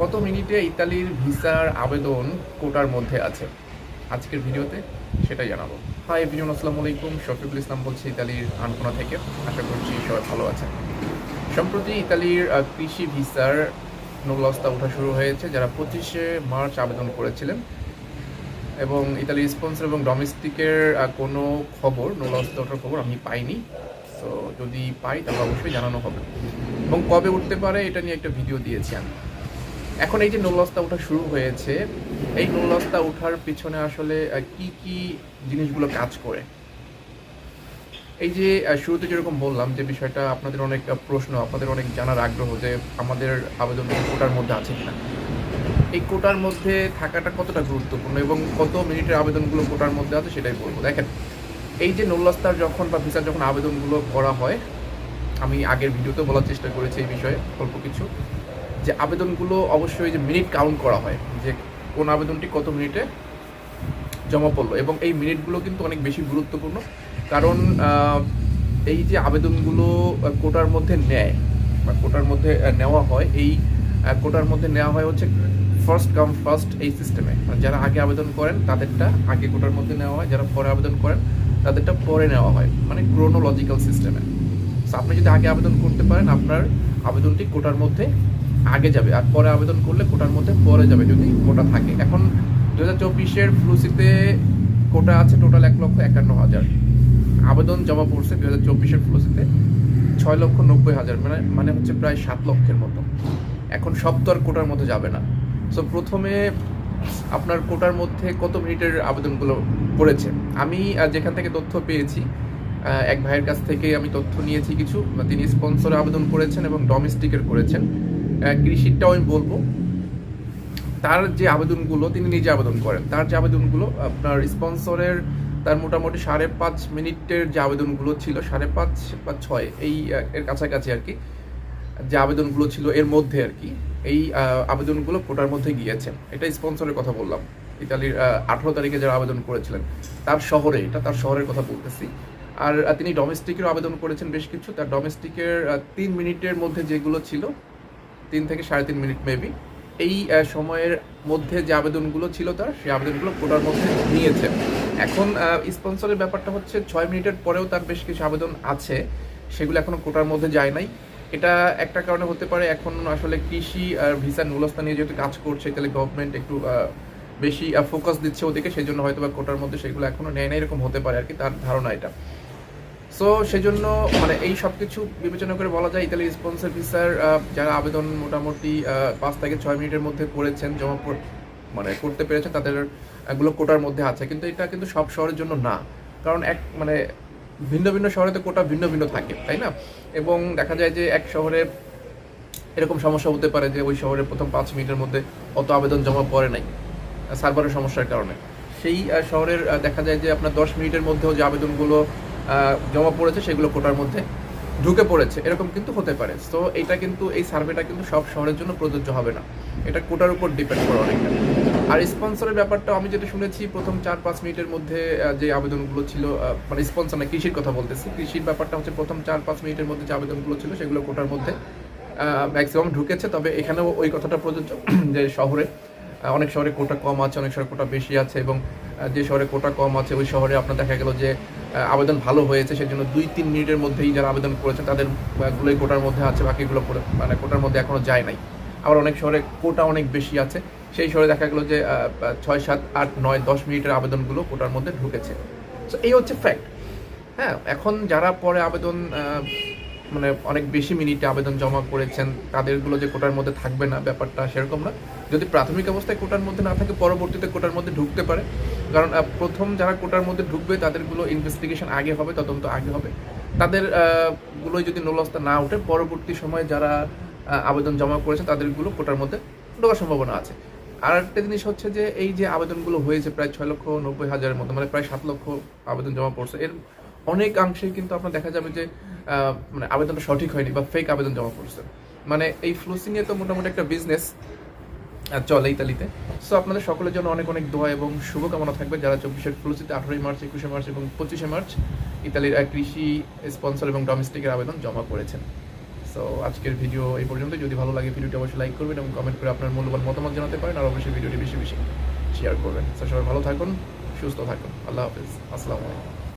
কত মিনিটে ইতালির ভিসার আবেদন কোটার মধ্যে আছে? আজকের ভিডিওতে সেটাই জানাব। হাই এভরিওন আসসালামু আলাইকুম। শফিকুল ইসলাম বলছি ইতালির আনকোনা থেকে। আশা করছি সবাই ভালো আছেন। সম্প্রতি ইতালির কৃষি ভিসার নোলস্তা ওঠা শুরু হয়েছে, যারা পঁচিশে মার্চ আবেদন করেছিলেন। এবং ইতালির স্পন্সর এবং ডোমেস্টিকের কোনো খবর নোলস্তা ওঠার খবর আমি পাইনি। তো যদি পাই, তাহলে অবশ্যই জানানো হবে। এবং কবে উঠতে পারে, এটা নিয়ে একটা ভিডিও দিয়েছি আমি। এখন এই যে নোলস্তা ওঠা শুরু হয়েছে, এই নোলস্তা ওঠার পিছনে আসলে কি কি জিনিসগুলো কাজ করে? এই যে শুরুতে যেরকম বললাম যে বিষয়টা আপনাদের অনেক প্রশ্ন, আপনাদের অনেক জানার আগ্রহ যে আমাদের আবেদন কোটার মধ্যে আছে কিনা। এই কোটার মধ্যে থাকাটা কতটা গুরুত্বপূর্ণ এবং কত মিনিটের আবেদনগুলো কোটার মধ্যে আছে সেটাই বলব। দেখেন, এই যে নোল্লাস্তার যখন বা ভিসার যখন আবেদনগুলো করা হয়, আমি আগের ভিডিওতে বলার চেষ্টা করেছি এই বিষয়ে, অল্প কিছু। যে আবেদনগুলো অবশ্যই যে মিনিট কাউন্ট করা হয়, যে কোন আবেদনটি কত মিনিটে জমা পড়ল। এবং এই মিনিটগুলো কিন্তু অনেক বেশি গুরুত্বপূর্ণ। কারণ এই যে আবেদনগুলো কোটার মধ্যে নেয় বা কোটার মধ্যে নেওয়া হয়, এই কোটার মধ্যে নেওয়া হয় হচ্ছে ফার্স্ট কাম ফার্স্ট এই সিস্টেমে যারা আগে আবেদন করেন, তাদেরটা আগে কোটার মধ্যে নেওয়া হয়, যারা পরে আবেদন করেন, তাদেরটা পরে নেওয়া হয়। মানে ক্রোনোলজিক্যাল সিস্টেমে আপনি যদি আগে আবেদন করতে পারেন, আপনার আবেদনটি কোটার মধ্যে আগে যাবে আর পরে আবেদন করলে কোটার মধ্যে পরে যাবে যদি কোটা থাকে। এখন দু হাজার চব্বিশের ফ্লুসিতে কোটা আছে টোটাল এক লক্ষ একান্ন হাজার। আবেদন জমা পড়ছে দু হাজার চব্বিশের ফ্লুসিতে ছয় লক্ষ নব্বই হাজার মানে মানে হচ্ছে প্রায় সাত লক্ষের মতো। এখন সব তো আর কোটার মধ্যে যাবে না। সো প্রথমে আপনার কোটার মধ্যে কত মিনিটের আবেদনগুলো পড়েছে? আমি যেখান থেকে তথ্য পেয়েছি এক ভাইয়ের কাছ থেকে আমি তথ্য নিয়েছি কিছু। তিনি স্পন্সরে আবেদন করেছেন এবং ডোমেস্টিকের করেছেন। কৃষিরটাও আমি বলব। তার যে আবেদনগুলো, তিনি নিজে আবেদন করেন। তার যে আবেদনগুলো, আপনার স্পন্সরের তার মোটামুটি সাড়ে পাঁচ মিনিটের যে আবেদনগুলো ছিল, সাড়ে পাঁচ বা ছয়, এই এর কাছাকাছি আর কি, যে আবেদনগুলো ছিল এর মধ্যে আর কি, এই আবেদনগুলো কোটার মধ্যে গিয়েছে। এটা স্পন্সরের কথা বললাম। ইতালির আঠারো তারিখে যারা আবেদন করেছিলেন, তার শহরে, এটা তার শহরের কথা বলতেছি। আর, তিনি ডোমেস্টিকের আবেদন করেছেন বেশ কিছু। তার ডোমেস্টিকের তিন মিনিটের মধ্যে যেগুলো ছিল তিন থেকে সাড়ে তিন মিনিট মেবি এই সময়ের মধ্যে যে আবেদনগুলো ছিল তার, সেই আবেদনগুলো কোটার মধ্যে নিয়েছে। এখন স্পন্সরের ব্যাপারটা হচ্ছে ছয় মিনিটের পরেও তার বেশ কিছু আবেদন আছে। সেগুলো এখনও কোটার মধ্যে যায় নাই। এটা একটা কারণে হতে পারে এখন আসলে কৃষি আর ভিসা নুলস্তা নিয়ে যেহেতু কাজ করছে, তাহলে গভর্নমেন্ট একটু বেশি ফোকাস দিচ্ছে ওদিকে। সেই জন্য হয়তো বা কোটার মধ্যে সেগুলো এখনও নেয় না এরকম হতে পারে আর কি। তার ধারণা এটা। সো সেজন্য মানে এই সব কিছু বিবেচনা করে বলা যায় ইতালি স্পন্সর ভিসার যারা আবেদন মোটামুটি পাঁচ থেকে ছয় মিনিটের মধ্যে করেছেন, জমা মানে করতে পেরেছেন, তাদের, এগুলো কোটার মধ্যে আছে। কিন্তু এটা কিন্তু সব শহরের জন্য না। কারণ এক মানে ভিন্ন ভিন্ন শহরে তো কোটা ভিন্ন ভিন্ন থাকে, তাই না? এবং দেখা যায় যে এক শহরে এরকম সমস্যা হতে পারে যে ওই শহরে প্রথম পাঁচ মিনিটের মধ্যে অত আবেদন জমা পড়ে নাই, সার্ভারের সমস্যার কারণে। সেই শহরের দেখা যায় যে আপনার দশ মিনিটের মধ্যেও যে আবেদনগুলো জমা পড়েছে, সেগুলো কোটার মধ্যে ঢুকে পড়েছে। এরকম কিন্তু হতে পারে। তো এটা কিন্তু, এই সার্ভেটা কিন্তু সব শহরের জন্য প্রযোজ্য হবে না। এটা কোটার উপর ডিপেন্ড করে অনেকটা। আর স্পন্সরের ব্যাপারটা আমি যেটা শুনেছি, প্রথম চার পাঁচ মিনিটের মধ্যে যে আবেদনগুলো ছিল মানে স্পন্সর না, কৃষির কথা বলতেছি। কৃষির ব্যাপারটা হচ্ছে প্রথম চার পাঁচ মিনিটের মধ্যে যে আবেদনগুলো ছিল, সেগুলো কোটার মধ্যে ম্যাক্সিমাম ঢুকেছে। তবে এখানেও ওই কথাটা প্রযোজ্য যে শহরে অনেক শহরে কোটা কম আছে, অনেক শহরে কোটা বেশি আছে এবং যে শহরে কোটা কম আছে, ওই শহরে আপনার দেখা গেল যে আবেদন ভালো হয়েছে, সেজন্য দুই তিন মিনিটের মধ্যেই যারা আবেদন করেছে, তাদের গুলোই কোটার মধ্যে আছে, বাকিগুলো মানে কোটার মধ্যে এখনও যায় নাই। আবার অনেক শহরে কোটা অনেক বেশি আছে, সেই শহরে দেখা গেলো যে ছয়, সাত, আট, নয়, দশ মিনিটের আবেদনগুলো কোটার মধ্যে ঢুকেছে। তো এই হচ্ছে ফ্যাক্ট হ্যাঁ এখন যারা পরে আবেদন মানে অনেক বেশি মিনিটে আবেদন জমা করেছেন, তাদেরগুলো যে কোটার মধ্যে থাকবে না, ব্যাপারটা সেরকম না। যদি প্রাথমিক অবস্থায় কোটার মধ্যে না থাকে, পরবর্তীতে কোটার মধ্যে ঢুকতে পারে। কারণ প্রথম যারা কোটার মধ্যে ঢুকবে, তাদেরগুলো ইনভেস্টিগেশন আগে হবে, তদন্ত আগে হবে। তাদের গুলোই যদি নোলস্তা না ওঠে, পরবর্তী সময়ে যারা আবেদন জমা করেছে, তাদেরগুলো কোটার মধ্যে ঢোকার সম্ভাবনা আছে। আর একটা জিনিস হচ্ছে যে, এই যে আবেদনগুলো হয়েছে, প্রায় ছয় লক্ষ নব্বই হাজারের মতো মানে প্রায় সাত লক্ষ আবেদন জমা পড়ছে, এর অনেক অনেকাংশেই কিন্তু আপনার দেখা যাবে যে মানে আবেদনটা সঠিক হয়নি বা ফেক আবেদন জমা পড়ছে। মানে এই ফ্লুসিংয়ে তো মোটামুটি একটা বিজনেস চলে ইতালিতে। সো আপনাদের সকলের জন্য অনেক অনেক দোয়া এবং শুভকামনা থাকবে যারা চব্বিশের ফ্লুসিতে আঠারোই মার্চ একুশে মার্চ এবং পঁচিশে মার্চ ইতালির আহ, কৃষি স্পন্সর এবং ডোমেস্টিকের আবেদন জমা করেছেন। সো আজকের ভিডিও এই পর্যন্ত যদি ভালো লাগে ভিডিওটি অবশ্যই লাইক করবেন এবং কমেন্ট করে আপনার মূল্যবান মতামত জানাতে পারেন আর অবশ্যই ভিডিওটি বেশি বেশি শেয়ার করবেন। তো সবাই ভালো থাকুন সুস্থ থাকুন। আল্লাহ হাফিজ। আসসালামু আলাইকুম।